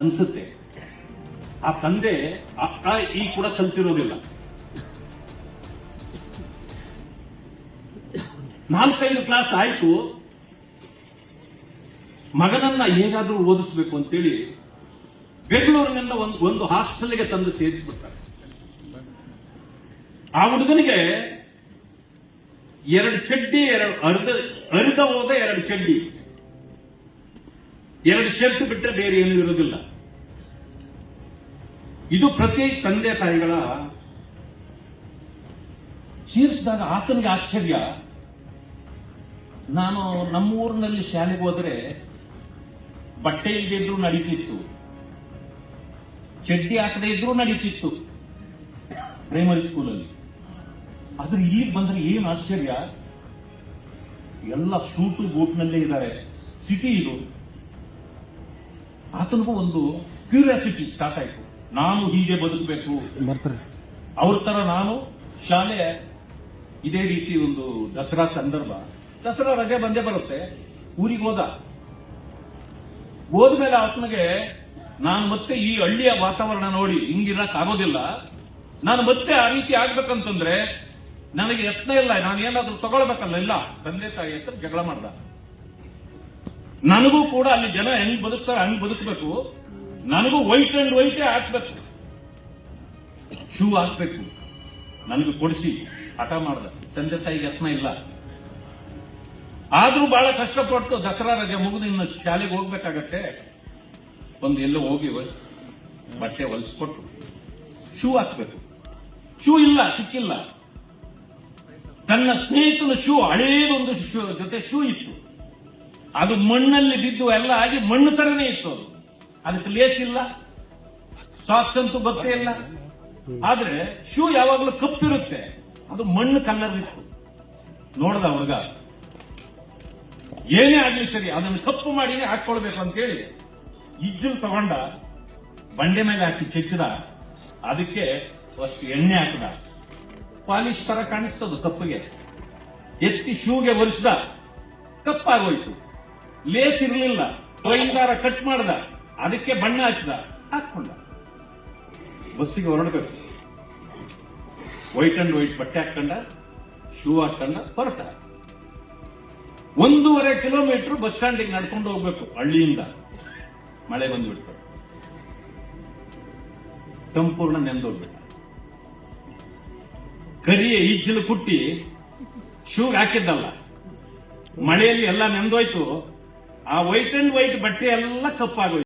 ಅನ್ಸುತ್ತೆ. ಆ ತಂದೆ ಅ ಈ ಕೂಡ ಕಲ್ತಿರೋದಿಲ್ಲ. ನಾಲ್ಕೈದು ಕ್ಲಾಸ್ ಆಯ್ತು. ಮಗನನ್ನ ಹೇಗಾದ್ರೂ ಓದಿಸ್ಬೇಕು ಅಂತೇಳಿ ಬೆಂಗಳೂರಿನಿಂದ ಒಂದು ಒಂದು ಹಾಸ್ಟೆಲ್ಗೆ ತಂದು ಸೇರಿಸ್ಬಿಡ್ತಾರೆ. ಆ ಹುಡುಗನಿಗೆ ಎರಡು ಚಡ್ಡಿ, ಎರಡು ಅರ್ಧ ಅರ್ಧ ಹೋದ ಎರಡು ಚಡ್ಡಿ. ಎರಡು ಶರ್ಟ್ ಬಿಟ್ಟರೆ ಬೇರೆ ಏನೂ ಇರೋದಿಲ್ಲ ಇದು ಪ್ರತಿ ತಂದೆ ತಾಯಿಗಳ ಸೇರಿಸಿದಾಗ ಆತನಿಗೆ ಆಶ್ಚರ್ಯ. ನಾನು ನಮ್ಮೂರಿನಲ್ಲಿ ಶಾಲೆಗೆ ಹೋದರೆ ಬಟ್ಟೆ ಇಲ್ಲದೆ ಇದ್ರೂ ನಡೀತಿತ್ತು. ಚಡ್ಡಿ ಹಾಕದೇ ಇದ್ರೂ ನಡೀತಿತ್ತು ಪ್ರೈಮರಿ ಸ್ಕೂಲಲ್ಲಿ ಆದ್ರೆ ಈಗ ಬಂದ್ರೆ ಏನ್ ಆಶ್ಚರ್ಯ? ಎಲ್ಲ ಶೂಟು ಬೂಟ್ನಲ್ಲೇ ಇದ್ದಾರೆ. ಸಿಟಿ ಇದು. ಆತನಿಗೂ ಒಂದು ಕ್ಯೂರಿಯಾಸಿಟಿ ಸ್ಟಾರ್ಟ್ ಆಯಿತು. ನಾನು ಹೀಗೆ ಬದುಕಬೇಕು. ಅವ್ರ ತರ ನಾನು ಶಾಲೆ ಇದೇ ರೀತಿ ಒಂದು ದಸರಾ ಸಂದರ್ಭ. ದಸರಾ ರಜೆ ಬಂದೇ ಬರುತ್ತೆ. ಊರಿಗೆ ಹೋದ. ಹೋದ್ಮೇಲೆ ಆತನಿಗೆ ನಾನು ಮತ್ತೆ ಈ ಹಳ್ಳಿಯ ವಾತಾವರಣ ನೋಡಿ ಹಿಂಗಿರಕ್ ಆಗೋದಿಲ್ಲ. ನಾನು ಮತ್ತೆ ಆ ರೀತಿ ಆಗ್ಬೇಕಂತಂದ್ರೆ ನನಗೆ ಯತ್ನ ಇಲ್ಲ. ನಾನು ಏನಾದ್ರೂ ತಗೊಳ್ಬೇಕಲ್ಲ? ಇಲ್ಲ. ತಂದೆ ತಾಯಿ ಹತ್ರ ಜಗಳ ಮಾಡ್ದ. ನನಗೂ ಕೂಡ ಅಲ್ಲಿ ಜನ ಹೆಂಗ್ ಬದುಕ್ತಾರೆ ಹಂಗ್ ಬದುಕಬೇಕು. ನನಗೂ ವೈಟ್ ಅಂಡ್ ವೈಟೇ ಹಾಕ್ಬೇಕು. ಶೂ ಹಾಕ್ಬೇಕು. ನನಗೆ ಕೊಡಿಸಿ. ಹಠ ಮಾಡ್ದ. ತಂದೆ ತಾಯಿಗೆ ಯತ್ನ ಇಲ್ಲ. ಆದ್ರೂ ಬಹಳ ಕಷ್ಟಪಟ್ಟು ದಸರಾ ರಜೆ ಮುಗಿದು ಇನ್ನು ಶಾಲೆಗೆ ಹೋಗ್ಬೇಕಾಗತ್ತೆ. ಒಂದು ಎಲ್ಲೋ ಹೋಗಿ ಬಟ್ಟೆ ಹೊಲಿಸ್ಕೊಟ್ಟು ಶೂ ಹಾಕ್ಬೇಕು. ಶೂ ಇಲ್ಲ, ಸಿಕ್ಕಿಲ್ಲ. ತನ್ನ ಸ್ನೇಹಿತನ ಶೂ, ಹಳೇದೊಂದು ಜೊತೆ ಶೂ ಇತ್ತು. ಅದು ಮಣ್ಣಲ್ಲಿ ಬಿದ್ದು ಎಲ್ಲ ಆಗಿ ಮಣ್ಣು ತರನೇ ಇತ್ತು ಅದು. ಅದಕ್ಕೆ ಲೇಸ್ ಇಲ್ಲ. ಸಾಕ್ಸ್ ಅಂತೂ ಬರ್ತೇ ಇಲ್ಲ. ಆದ್ರೆ ಶೂ ಯಾವಾಗಲೂ ಕಪ್ಪಿರುತ್ತೆ. ಅದು ಮಣ್ಣು ಕಲ್ಲರ್ ಇತ್ತು. ನೋಡ್ದ ಹುಡುಗ? ಏನೇ ಆಗ್ಲಿ ಸರಿ, ಅದನ್ನು ಕಪ್ಪು ಮಾಡಿನೇ ಹಾಕೊಳ್ಬೇಕು ಅಂತ ಹೇಳಿ ಇಜ್ಜಲ್ ತಗೊಂಡ ಬಂಡೆ ಮೇಲೆ ಹಾಕಿ ಚೆಚ್ಚಿದ. ಅದಕ್ಕೆ ಫಸ್ಟ್ ಎಣ್ಣೆ ಹಾಕಿದ. ಪಾಲಿಶ್ ತರ ಕಾಣಿಸ್ತದ ಕಪ್ಪಿಗೆ. ಎತ್ತಿ ಶೂಗೆ ಒರೆಸಿದ. ಕಪ್ಪಾಗೋಯ್ತು. ಲೇಸ್ ಇರಲಿಲ್ಲ ಕೊಯ್ದಾರ ಕಟ್ ಮಾಡ್ದ, ಅದಕ್ಕೆ ಬಣ್ಣ ಹಚ್ಚದ ಹಾಕೊಂಡ ಬಸ್ಸಿಗೆ ಹೊರಡ್ಬೇಕು ವೈಟ್ ಅಂಡ್ ವೈಟ್ ಬಟ್ಟೆ ಹಾಕೊಂಡ ಶೂ ಹಾಕೊಂಡ ಹೊರಟ. ಒಂದೂವರೆ ಕಿಲೋಮೀಟರ್ ಬಸ್ ಸ್ಟ್ಯಾಂಡಿಗೆ ನಡ್ಕೊಂಡು ಹೋಗ್ಬೇಕು, ಹಳ್ಳಿಯಿಂದ. ಮಳೆ ಬಂದ್ಬಿಡ್ತು. ಸಂಪೂರ್ಣ ನೆಂದೋಗ್ಬಿಟ್ಟ. ಕರಿಯ ಈಜಲು ಕುಟ್ಟಿ ಶೂ ಹಾಕಿದ್ದಲ್ಲ. ಮಳೆಯಲ್ಲಿ ಎಲ್ಲ ನೆಂದೋಯ್ತು. ಆ ವೈಟ್ ಅಂಡ್ ವೈಟ್ ಬಟ್ಟೆ ಎಲ್ಲ ಕಪ್ಪಾಗೋಯ್ತು.